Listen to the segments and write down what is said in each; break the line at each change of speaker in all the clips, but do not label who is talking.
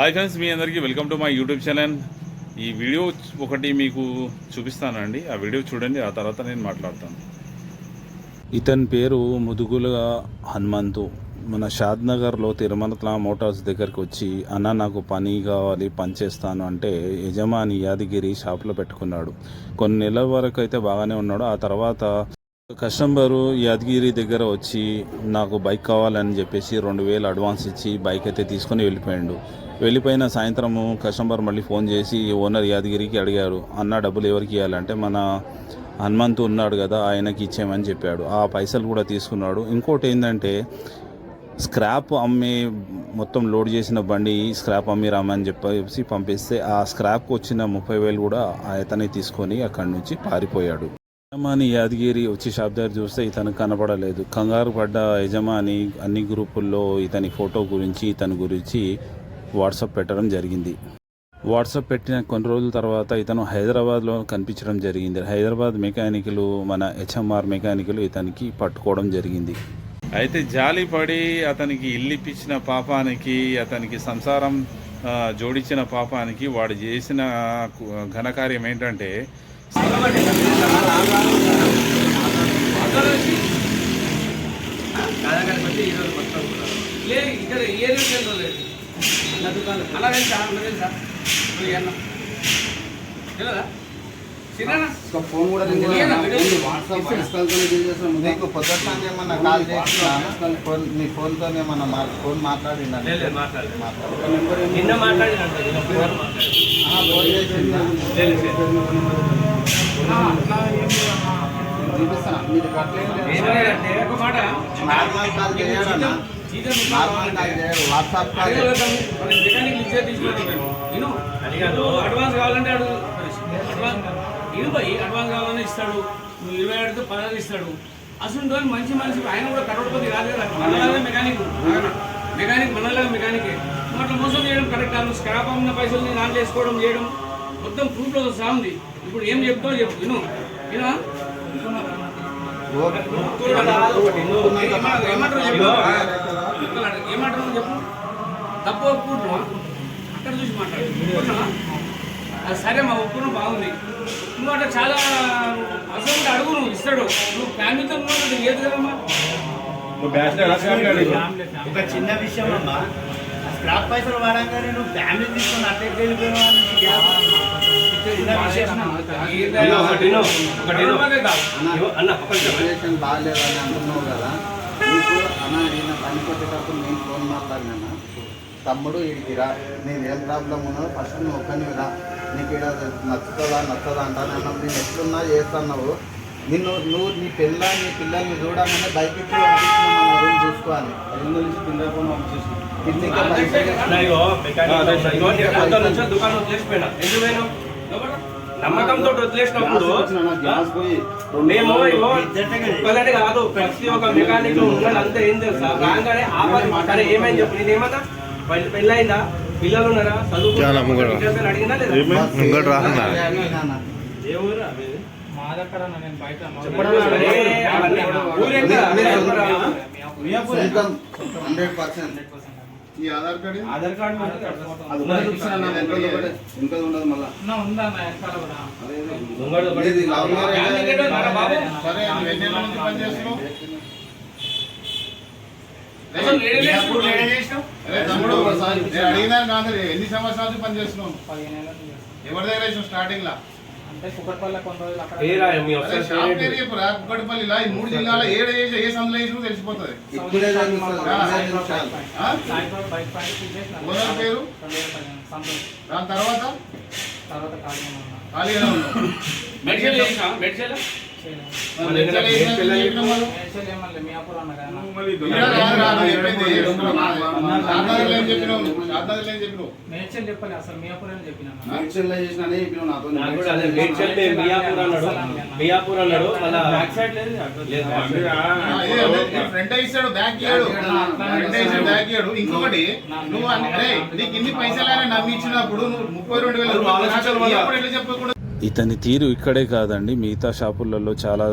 Hi friends మీ అందరికీ welcome to my YouTube channel ఈ వీడియో ఒకటి మీకు చూపిస్తానండి. ఆ వీడియో చూడండి ఆ తర్వాత నేను మాట్లాడతాను. ఇతని పేరు ముదుగులుగా హనుమంతు. మన షాద్ నగర్లో తిరుమల మోటార్స్ దగ్గరికి వచ్చి అన్న నాకు పని కావాలి పని చేస్తాను అంటే యజమాని యాదగిరి షాప్లో పెట్టుకున్నాడు. కొన్ని నెలల వరకు అయితే బాగానే ఉన్నాడు. ఆ తర్వాత కస్టమరు యాదగిరి దగ్గర వచ్చి నాకు బైక్ కావాలని చెప్పేసి రెండు వేలు అడ్వాన్స్ ఇచ్చి బైక్ అయితే తీసుకొని వెళ్ళిపోయాడు. వెళ్ళిపోయిన సాయంత్రము కస్టమర్ మళ్ళీ ఫోన్ చేసి ఓనర్ యాదగిరికి అడిగాడు అన్న డబ్బులు ఎవరికి ఇవ్వాలంటే మన హనుమంతు ఉన్నాడు కదా ఆయనకి ఇచ్చేయమని చెప్పాడు. ఆ పైసలు కూడా తీసుకున్నాడు. ఇంకోటి ఏంటంటే స్క్రాప్ అమ్మి మొత్తం లోడ్ చేసిన బండి స్క్రాప్ అమ్మి రామని చెప్పేసి పంపిస్తే ఆ స్క్రాప్కి వచ్చిన ముప్పై వేలు కూడా అతనే తీసుకొని అక్కడి నుంచి పారిపోయాడు. యజమాని యాదగిరి వచ్చి షాప్ దగ్గర చూస్తే ఇతను కనపడలేదు. కంగారు పడ్డ యజమాని అన్ని గ్రూపుల్లో ఇతని ఫోటో గురించి ఇతని గురించి వాట్సాప్ పెట్టడం జరిగింది. వాట్సాప్ పెట్టిన కొన్ని రోజుల తర్వాత ఇతను హైదరాబాద్లో కనిపించడం జరిగింది. హైదరాబాద్ మెకానికలు మన హెచ్ఎంఆర్ మెకానికలు ఇతనికి పట్టుకోవడం జరిగింది. అయితే జాలి పడి అతనికి ఇల్లు ఇప్పించిన పాపానికి అతనికి సంసారం జోడించిన పాపానికి వాడు చేసిన ఘనకార్యం ఏంటంటే
లేదు ఇక్కడ ఏ అలా తెలుసా అలా తెలుసా తెలియదా
ఒక ఫోన్ కూడా. నీకు పొద్దున్న ఏమన్నా కాల్ చేసినా? ఫోన్ నీ ఫోన్తో ఏమన్నా మా ఫోన్ మాట్లాడిందా?
లేదు, లేదు, మాట్లాడలేదు.
మాట్లాడు. ఒక నెంబర్ ఏమో-
నిన్న.
చూపిస్తానా? మీరు అట్లేం లేదు.
ఏంటంటే ఒక మాట.
నార్మల్ కాల్ చేయడన్నా వాట్సాప్
మెకానిక్ ఇచ్చే అడ్వాన్స్ కావాలంటే అడుగు అడ్వాన్స్ అడ్వాన్స్ కావాలని ఇస్తాడు నువ్వు ఇరవై అడిగితే పదహారు ఇస్తాడు అసలు మంచి మనిషి ఆయన కూడా కరోడ్పతి కాదు కదా మనలాగా మెకానిక్ మెకానిక్ మనలాగా మెకానికే నువ్వు అట్లా మోసం చేయడం కరెక్ట్ కాదు స్క్రాప్ అమ్మిన పైసలు నాన్ ఆన్ చేసుకోవడం చేయడం మొత్తం ప్రూఫ్లో సహా ఉంది ఇప్పుడు ఏం చెప్తావు చెప్పు విను వినా ఏమంటారు చెప్పు? తప్పు ఒప్పుకుంటున్నావా అక్కడ చూసి మాట్లాడు. ఒప్పుకుంటున్నావా అది సరే మా ఒప్పుకున్న బాగుంది. నువ్వు అట్లా చాలా అసలు అడుగు నువ్వు ఇస్తాడు. నువ్వు ఫ్యామిలీతో ఉన్నావు నీకు ఏది కదమ్మా
ఒక చిన్న విషయం అమ్మా. స్క్రాప్ పైసలు వాడంగానే నువ్వు ఫ్యామిలీ తీసుకొని విషయం
అన్న, సిచ్యువేషన్ బాగాలేదని అంటున్నావు కదా అన్న నేను పని కొట్టేటప్పుడు నేను ఫోన్ మాట్లాడినా? తమ్ముడు వీడికి రా. నేను ఏం ప్రాబ్లం ఉన్నదో ఫస్ట్ నువ్వు ఒక్కని రా. నీకు ఇక్కడ నచ్చుతుందా నచ్చదా అంటాను అన్నప్పుడు నేను ఎట్లున్నా చేస్తున్నావు. నిన్ను నువ్వు నీ పిల్ల నీ పిల్లల్ని చూడగానే బైక్ ఎక్కి రూమ్ చూసుకోవాలి. రూమ్ నుంచి
దుకాణం ఎందుకు? నమ్మకంతో వదిలేసినప్పుడు
గ్యాస్ పోయి
మేము కాదు ప్రతి ఒక్క మెకానిక్ ఉన్నాడు అంతా ఏం తెలుసా? రాగానే ఆపాలి సరే ఏమైంది చెప్పు నేను ఏమన్నా పెళ్ళి పెళ్ళయిందా పిల్లలు ఉన్నారా
ఈ ఆధార్ కార్డు
ఆధార్ కార్డు మీద.
వెనకాల ఉండదు మళ్ళా
బాబు?
సరే ఎన్ని నుంచి పని చేస్తున్నావు తమ్ముడు నేను అడిగినా కాదు ఎన్ని సంవత్సరాల నుంచి పని చేస్తున్నావు ఎవరి దగ్గర చేసినావు స్టార్టింగ్ లా? ఈ మూడు జిల్లాల ఏడు చేసి ఏ సందులో చేసినా తెలిసిపోతుంది? ఓనర్ పేరు? దాని తర్వాత?
మియాపూర్ అన్నాడు. మియాపూర్ అన్నాడు మళ్ళా బ్యాక్
ఇస్తాడు బ్యాక్ ఇయ్యాడు. ఫ్రెండ్ ఇస్తాడు బ్యాక్ ఇయ్యాడు. ఇంకొకటి నువ్వు అన్ని- అరే నీకు ఇన్ని పైసలు నమ్మి ఇచ్చినప్పుడు నువ్వు ముప్పై రెండు వేల రూపాయలు ఎట్లా చెప్పకూడదు?
ఇతని తీరు ఇక్కడే కాదండి. మిగతా షాపులలో చాలా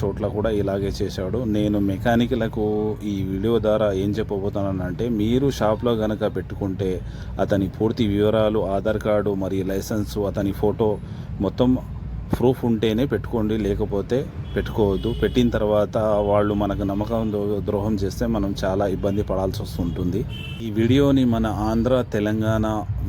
చోట్ల కూడా ఇలాగే చేశాడు. నేను మెకానిక్లకు ఈ వీడియో ద్వారా ఏం చెప్పబోతున్నానంటే మీరు షాప్లో గనక పెట్టుకుంటే అతని పూర్తి వివరాలు ఆధార్ కార్డు మరియు లైసెన్సు అతని ఫోటో మొత్తం ప్రూఫ్ ఉంటేనే పెట్టుకోండి లేకపోతే పెట్టుకోవద్దు. పెట్టిన తర్వాత వాళ్ళు మనకు నమ్మకం ద్రోహం చేస్తే మనం చాలా ఇబ్బంది పడాల్సి వస్తుంటుంది. ఈ వీడియోని మన ఆంధ్ర తెలంగాణ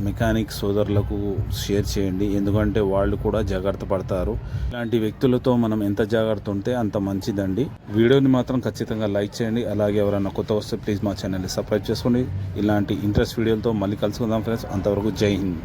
మెకానిక్ సోదరులకు షేర్ చేయండి. ఎందుకంటే వాళ్ళు కూడా జాగ్రత్త పడతారు. ఇలాంటి వ్యక్తులతో మనం ఎంత జాగ్రత్త ఉంటే అంత మంచిదండి. వీడియోని మాత్రం ఖచ్చితంగా లైక్ చేయండి. అలాగే ఎవరైనా కొత్త వస్తే ప్లీజ్ మా ఛానల్ని సబ్స్క్రైబ్ చేసుకోండి. ఇలాంటి ఇంట్రెస్ట్ వీడియోలతో మళ్ళీ కలుసుకుందాం ఫ్రెండ్స్. అంతవరకు జై హింద్.